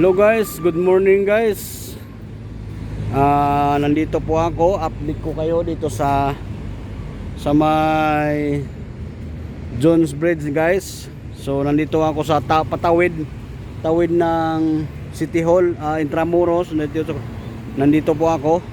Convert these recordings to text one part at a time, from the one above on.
Hello guys, good morning guys. Ah, nandito po ako, update ko kayo dito sa sa may Jones Bridge guys. So nandito ako sa ta- patawid tawid ng City Hall, ah, Intramuros. Nandito nandito po ako.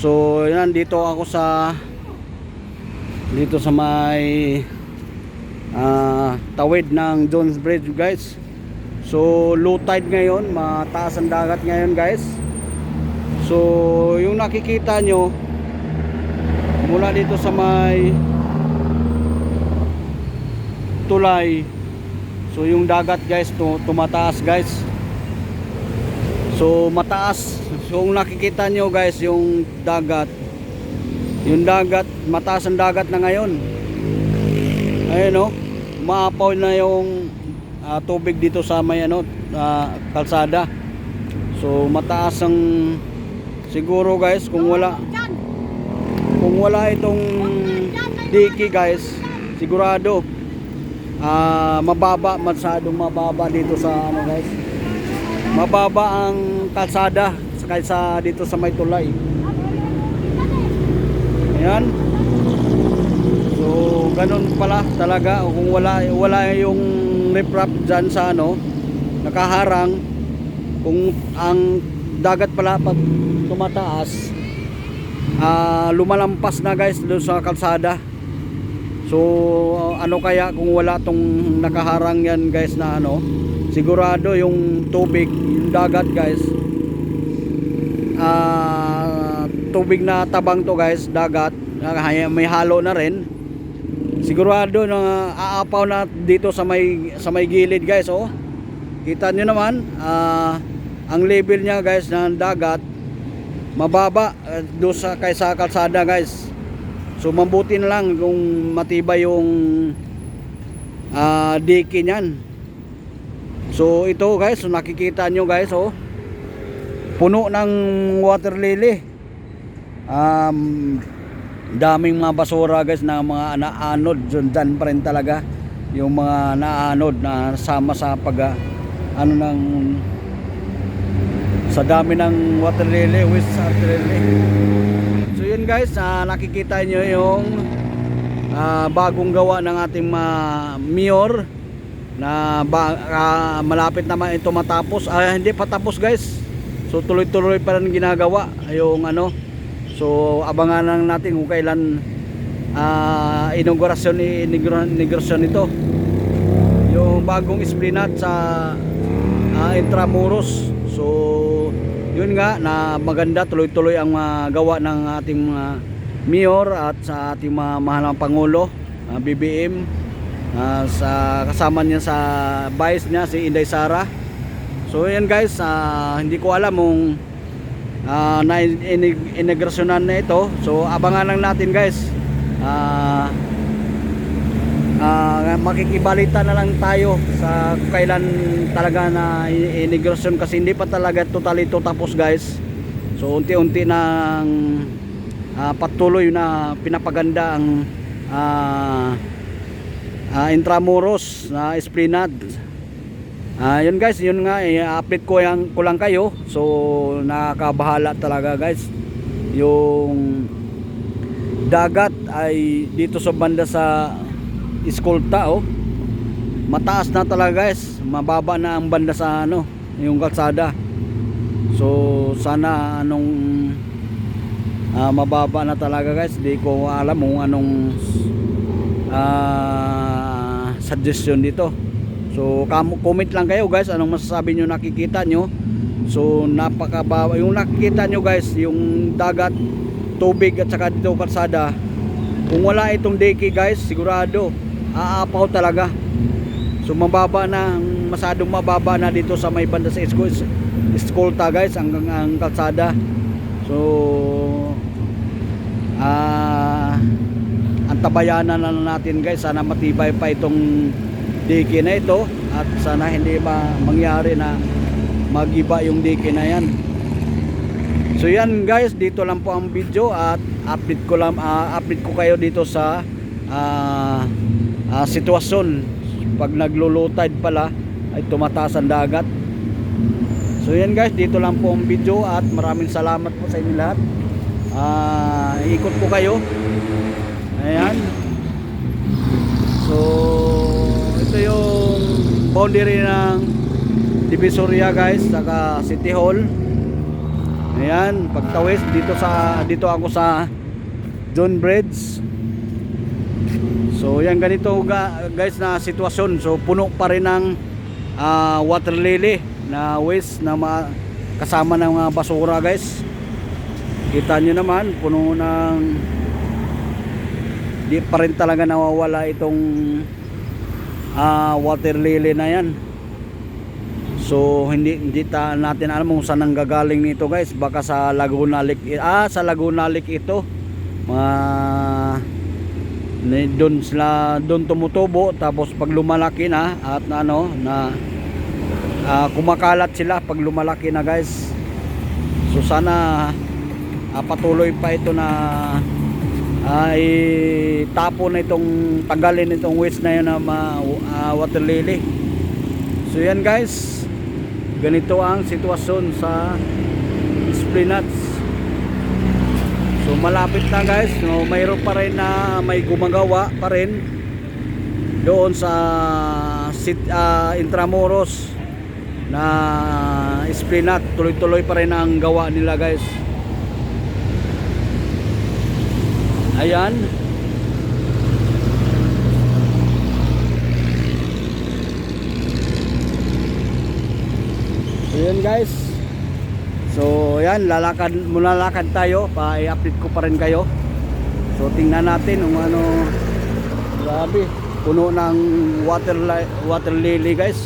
So yan dito ako sa dito sa may ah, tawid ng Jones Bridge guys. So low tide ngayon, mataas ang dagat ngayon guys. So yung nakikita nyo mula dito sa may tulay. So yung dagat guys tu- tumataas guys. So mataas. So yung nakikita nyo guys yung dagat. Yung dagat, mataas ang dagat na ngayon. Ayun oh, maapaw na yung ah, tubig dito sa may ano, ah, kalsada. So mataas ang siguro guys kung wala kung wala itong diki guys, sigurado ah mababa, masyadong mababa dito sa ano guys. Mababa ang kalsada kaysa dito sa may tulay. Ayan. So, ganun pala talaga kung wala wala yung riprap diyan sa ano, nakaharang kung ang dagat pala pag tumataas ah lumalampas na guys doon sa kalsada. So, ano kaya kung wala tong nakaharang yan guys na ano, sigurado yung tubig, yung dagat guys, ah tubig na tabang to guys, dagat, may halo na rin. Sigurado na aapaw na dito sa may sa may gilid guys, oh. Kita nyo naman, ah ang level niya guys ng dagat mababa uh, doon sa kaysa kalsada guys. So mabuti na lang kung matibay yung ah diki niyan. So ito guys, so nakikita nyo guys, oh. Puno ng water lily. Um, daming mga basura guys na mga naanod. Dyan pa rin talaga yung mga naanod na sama sa pag ah, ano ng sa dami ng water lily west water lily. So yun guys ah, nakikita nyo yung ah, bagong gawa ng ating uh, mayor na ba, ah, malapit naman ito matapos. Ah, hindi pa tapos guys. So tuloy tuloy pa rin ginagawa yung ano So abangan lang natin kung kailan uh, inaugurasyon inaugurasyon ito. Yung bagong esplanade sa uh, Intramuros. So yun nga na maganda tuloy-tuloy ang uh, gawa ng ating mga mayor at sa ating mga mahal na pangulo, uh, BBM uh, sa kasama niya sa vice niya si Inday Sara. So yan guys, uh, hindi ko alam kung uh, na integrasyonan na ito. So abangan lang natin guys. Uh, uh, makikibalita na lang tayo sa kailan talaga na integrasyon kasi hindi pa talaga totally to tapos guys. So unti-unti nang uh, patuloy na pinapaganda ang uh, uh, Intramuros na uh, Esplanade Ah, yun guys, yun nga i-update ko yang ko lang kayo. So nakakabahala talaga guys. Yung dagat ay dito sa banda sa Escolta oh. Mataas na talaga guys. Mababa na ang banda sa ano, yung kalsada. So sana anong ah, mababa na talaga guys. Di ko alam kung anong ah, suggestion dito. So comment lang kayo guys anong masasabi nyo nakikita nyo. So napakababa yung nakikita nyo guys yung dagat, tubig at saka dito kalsada. Kung wala itong deki guys sigurado aapaw talaga. So mababa na masadong mababa na dito sa may banda sa Escolta guys ang, ang kalsada. So ah uh, antabayanan na natin guys sana matibay pa itong diki na ito at sana hindi ma mangyari na magiba yung diki na yan so yan guys dito lang po ang video at update ko lang uh, update ko kayo dito sa uh, uh, sitwasyon pag naglo-low tide pala ay tumataas ang dagat So yan guys, dito lang po ang video at maraming salamat po sa inyo lahat. Ah, ikot po kayo. Ayan. So boundary ng Divisoria guys, saka City Hall. Ayan, pagtawis dito sa dito ako sa John Bridge. So yan ganito ga- guys na sitwasyon. So puno pa rin ng ah, water lily na waste na ma- kasama ng mga basura guys. Kita nyo naman puno ng di pa rin talaga nawawala itong ah, water lily na yan. So hindi hindi ta natin alam kung saan nanggagaling nito guys. Baka sa Laguna Lake ah sa Laguna Lake ito. Mga ni doon sila doon tumutubo tapos pag lumalaki na at ano na ah, kumakalat sila pag lumalaki na guys. So sana ah, patuloy pa ito na ay tapo na itong tanggalin itong waste na yun na ma, ah, water lily. So yan guys. Ganito ang sitwasyon sa Splinats. So malapit na guys. No, mayroon pa rin na may gumagawa pa rin doon sa sit, ah, Intramuros na Splinat. Tuloy-tuloy pa rin ang gawa nila guys. Ayan. So guys. So yan, lalakad muna lakad tayo, pa i-update ko pa rin kayo. So tingnan natin kung ano grabe, puno ng water li- water lily guys.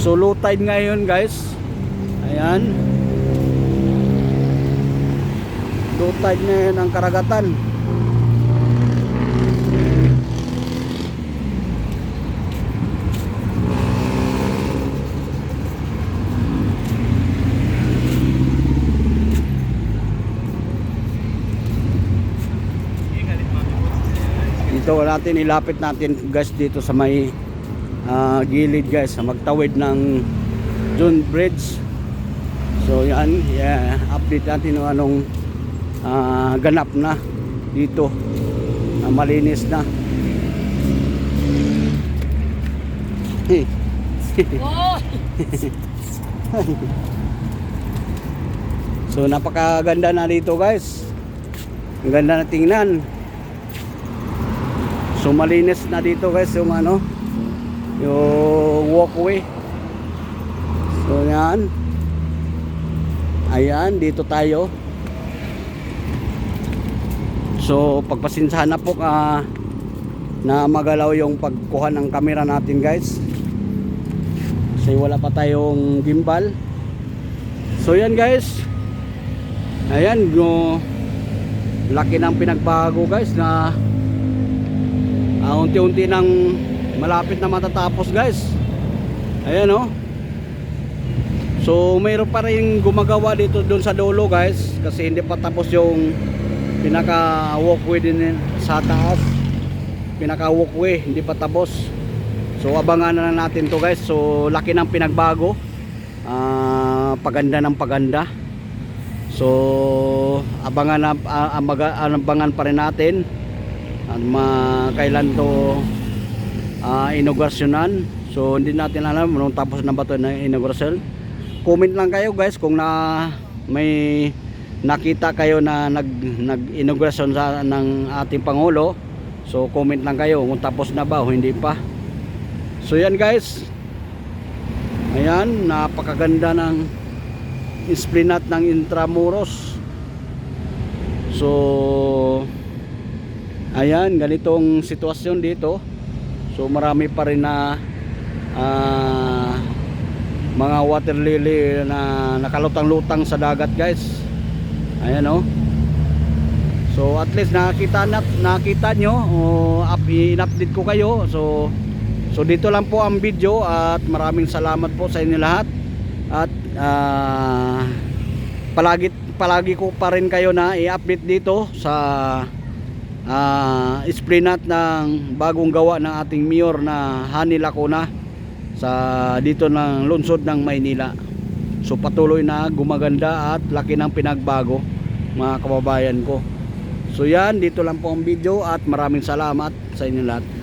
So low tide ngayon guys. Ayan. Low tide ngayon ang karagatan. dito natin ilapit natin guys dito sa may ah, gilid guys sa magtawid ng John Bridge so yan yeah, update natin anong ah, ganap na dito na malinis na so napakaganda na dito guys ang ganda na tingnan So malinis na dito guys yung ano yung walkway. So yan. Ayan, dito tayo. So pagpasinsahan na po ka na magalaw yung pagkuha ng camera natin guys. Kasi wala pa tayong gimbal. So yan guys. Ayan, go laki ng pinagbago guys na Ah, unti-unti nang malapit na matatapos guys ayan oh so mayroon pa rin gumagawa dito doon sa dulo guys kasi hindi pa tapos yung pinaka walkway din sa taas. Pinaka walkway hindi pa tapos. So abangan na natin to guys. So laki ng pinagbago. Ah, paganda ng paganda. So abangan ah, amaga- abangan pa rin natin at ma kailan to uh, inaugurasyonan. So hindi natin alam nung tapos na ba to na inaugurasyon. Comment lang kayo guys kung na may nakita kayo na nag nag inaugurasyon sa ng ating pangulo. So comment lang kayo kung tapos na ba o hindi pa. So yan guys. Ayan napakaganda ng esplinat ng Intramuros. So ayan ganitong sitwasyon dito. So marami pa rin na ah, mga water lily na nakalutang-lutang sa dagat guys ayan oh. So at least nakita na, nakita nyo o up, in-update ko kayo. So so dito lang po ang video at maraming salamat po sa inyo lahat. At ah, palagi palagi ko pa rin kayo na i-update dito sa uh, splinat ng bagong gawa ng ating mayor na Hani Lacuna sa dito ng lungsod ng Maynila. So patuloy na gumaganda at laki ng pinagbago mga kababayan ko. So yan, dito lang po ang video at maraming salamat sa inyo lahat.